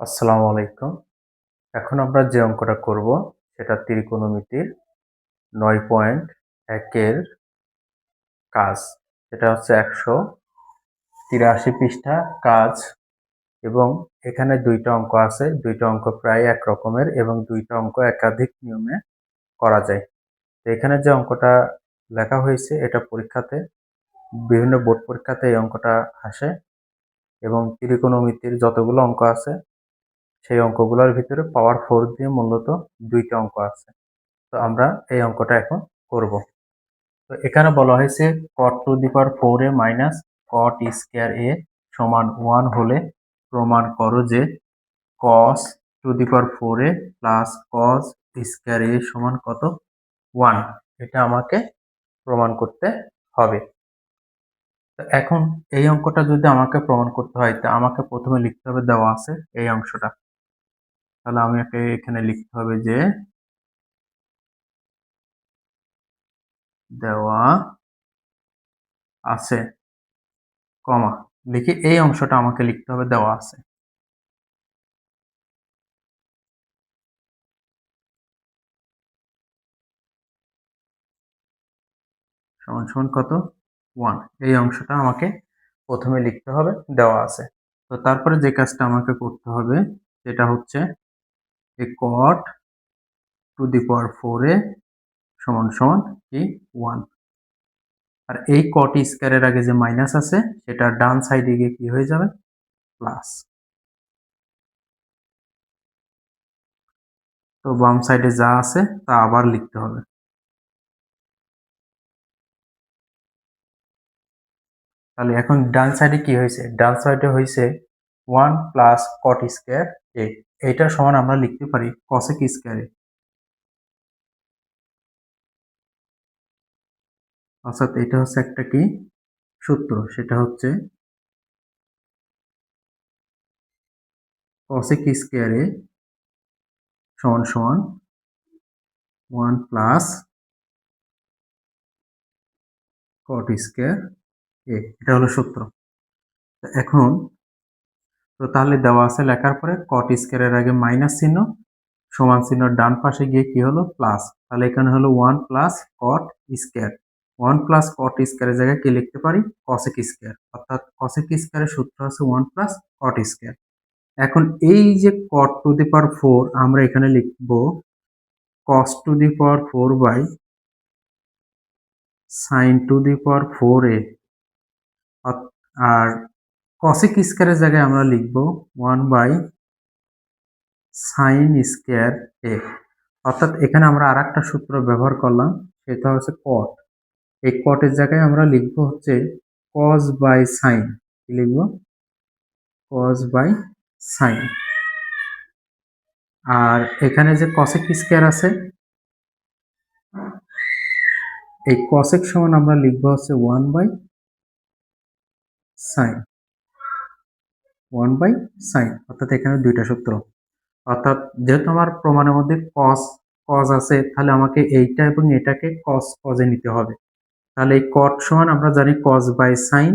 আসসালামু আলাইকুম। এখন আমরা যে অঙ্কটা করব, সেটা ত্রিকোণমিতির নয় পয়েন্ট একের কাজ। এটা হচ্ছে একশো তিরাশি পৃষ্ঠা কাজ এবং এখানে দুইটা অঙ্ক আছে। দুইটা অঙ্ক প্রায় এক রকমের এবং দুইটা অঙ্ক একাধিক নিয়মে করা যায়। তো এখানে যে অঙ্কটা লেখা হয়েছে, এটা পরীক্ষাতে, বিভিন্ন বোর্ড পরীক্ষাতে এই অঙ্কটা আসে এবং ত্রিকোণমিতির যতগুলো অঙ্ক আছে সেই অঙ্কগুলোর ভিতরে পাওয়ার ফোর দিয়ে মূলত দুইটা অঙ্ক আছে। তো আমরা এই অঙ্কটা এখন করব। তো এখানে বলা হয়েছে cot to the power four A minus cot square A সমান ওয়ান হলে প্রমাণ করো যে cos to the power four A plus cos square A সমান কত? ওয়ান এটা আমাকে প্রমাণ করতে হবে। তো এখন এই অঙ্কটা যদি আমাকে প্রমাণ করতে হয়, তা আমাকে প্রথমে লিখতে হবে দেওয়া আছে এই অংশটা। তাহলে আমাকে এখানে লিখতে হবে যে দেওয়া আছে, কমা, লিখে এই অংশটা আমাকে লিখতে হবে দেওয়া আছে। সমান সমান কত? ওয়ান, এই অংশটা আমাকে প্রথমে লিখতে হবে দেওয়া আছে। তো তারপরে যে কাজটা আমাকে করতে হবে সেটা হচ্ছে এ কট টু দি পাওয়ার ফোরে সমান সমান কি ওয়ান আর এই কট স্কোয়ারের আগে যে মাইনাস আছে, সেটা ডান সাইডে গিয়ে কি হয়ে যাবে? প্লাস তো বাম সাইডে যা আছে, তা আবার লিখতে হবে। তাহলে এখন ডান সাইডে কি হয়েছে? ডান সাইডে হয়েছে one plus cot square A এইটার সমান আমরা লিখতে পারি কসেক স্কোয়ারে অর্থাৎ এটা হচ্ছে একটা কি? সূত্র, সেটা হচ্ছে কসেক স্কোয়ারে সমান সমান one plus cot square A এটা হলো সূত্র। এখন তো তাহলে দেওয়া আছে লেখার পরে কট স্কোয়ারের আগে মাইনাস চিহ্ন সমান চিহ্ন ডান পাশে গিয়ে কি হলো? প্লাস তাহলে এখানে হলো one plus cot square one plus cot স্কোয়ারের জায়গায় কি লিখতে পারি? কসেক স্কোয়ার অর্থাৎ কসেক স্কোয়ারের সূত্র আছে ওয়ান প্লাস কট স্কোয়ার এখন এই যে কট টু দি পাওয়ার ফোর আমরা এখানে লিখব cos to the power four by sine to the power four A R cosec স্কোয়ারের জায়গায় আমরা লিখব one by sine square A অর্থাৎ এখানে আমরা আর একটা সূত্র ব্যবহার করলাম, সেটা হচ্ছে কট এই কটের জায়গায় আমরা লিখব হচ্ছে কজ বাই সাইন লিখব? কজ বাই সাইন আর এখানে যে কসেক স্কোয়ার আছে, এই কসেক সমান আমরা লিখব হচ্ছে one by sine one by sine অর্থাৎ এখানে দুইটা সূত্র। অর্থাৎ যেহেতু আমার প্রমাণের মধ্যে কস কজ আছে, তাহলে আমাকে এইটা এবং এটাকে কস কজে নিতে হবে। তাহলে এই কট সমান আমরা জানি কজ বাই সাইন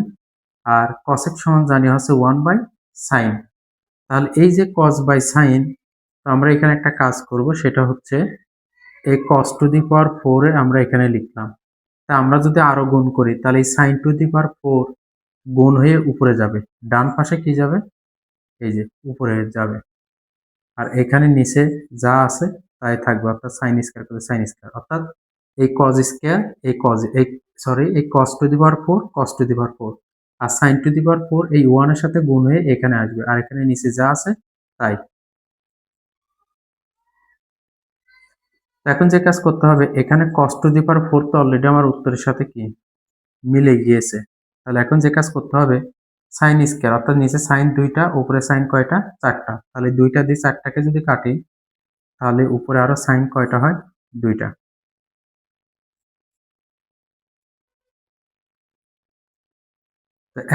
আর কসেক সমান জানি হচ্ছে ওয়ান বাই সাইন তাহলে এই যে কজ বাই সাইন তো আমরা এখানে একটা কাজ করব, সেটা হচ্ছে এই কস টু দি পাওয়ার ফোরে আমরা এখানে লিখলাম। তা আমরা যদি আরও গুণ করি, তাহলে এই sine to the power four গুণ হয়ে উপরে যাবে। ডান পাশে কি যাবে? এই যে, উপরে যাবে। আর এখানে নিচে যা আছে, তাই থাকবে। অর্থাৎ সাইন স্কোয়ার করে সাইন স্কোয়ার অর্থাৎ এই কজ স্কোয়ার এই কজ এই সরি এই cos to the power four cos to the power four R sine to the power four এই ওয়ানের সাথে গুণ হয়ে এখানে আসবে। আর এখানে নিচে যা আছে, তাই। এখন যে কাজ করতে হবে, এখানে cos to the power four তো অলরেডি আমার উত্তরের সাথে কি? মিলে গিয়েছে। তাহলে এখন যে কাজ করতে হবে, সাইন স্কোয়ার, অর্থাৎ নিচে সাইন দুইটা, উপরে সাইন কয়টা? চারটা। তাহলে দুইটা দিয়ে চারটাকে যদি কাটি, তাহলে উপরে আরও সাইন কয়টা হয়? দুইটা।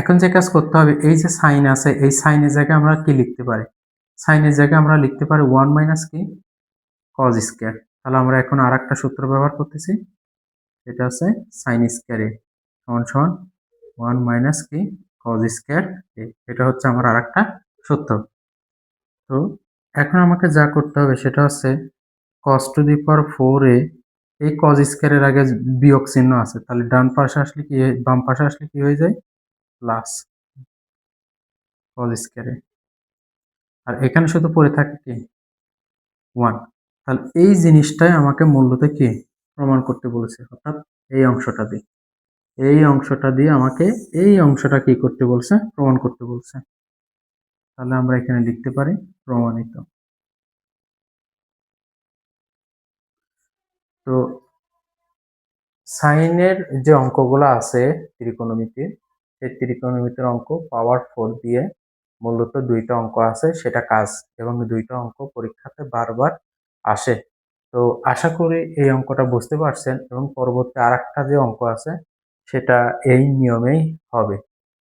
এখন যে কাজ করতে হবে, এই যে সাইন আছে, এই সাইনের জায়গায় আমরা কি লিখতে পারি? সাইনের জায়গায় আমরা লিখতে পারি ওয়ান মাইনাস কি? Cos square. তাহলে আমরা এখন আর একটা সূত্র ব্যবহার করতেছি। এটা হচ্ছে সাইন স্কোয়ারে সমান সমান ওয়ান মাইনাস কি? কজ স্কোয়ার এটা হচ্ছে আমার আর একটা সূত্র। তো এখন আমাকে যা করতে হবে সেটা হচ্ছে cos to the power four A, এই কজ স্কোয়ারের আগে বিয়োগ চিহ্ন আছে, তাহলে ডান পাশে আসলে কি, বাম পাশে আসলে কি হয়ে যায়? প্লাস কজ স্কোয়ারে আর এখানে শুধু পড়ে থাকে কি? ওয়ান তাহলে এই জিনিসটাই আমাকে মূলত কি? প্রমাণ করতে বলেছে, অর্থাৎ এই অংশটা দিয়ে। এই অংশটা দিয়ে আমাকে এই অংশটা কি করতে বলছে? প্রমাণ করতে বলছে। তাহলে আমরা এখানে লিখতে পারি প্রমাণিত। তো সাইনের যে অঙ্কগুলো আছে ত্রিকোণমিতির, সেই ত্রিকোণমিতির অঙ্ক পাওয়ার ফোর দিয়ে মূলত দুইটা অঙ্ক আছে, সেটা কাজ এবং দুইটা অঙ্ক পরীক্ষাতে বারবার আসে। তো আশা করি এই অঙ্কটা বুঝতে পারছেন এবং পরবর্তী আর যে অঙ্ক আছে সেটা এই নিয়মেই হবে।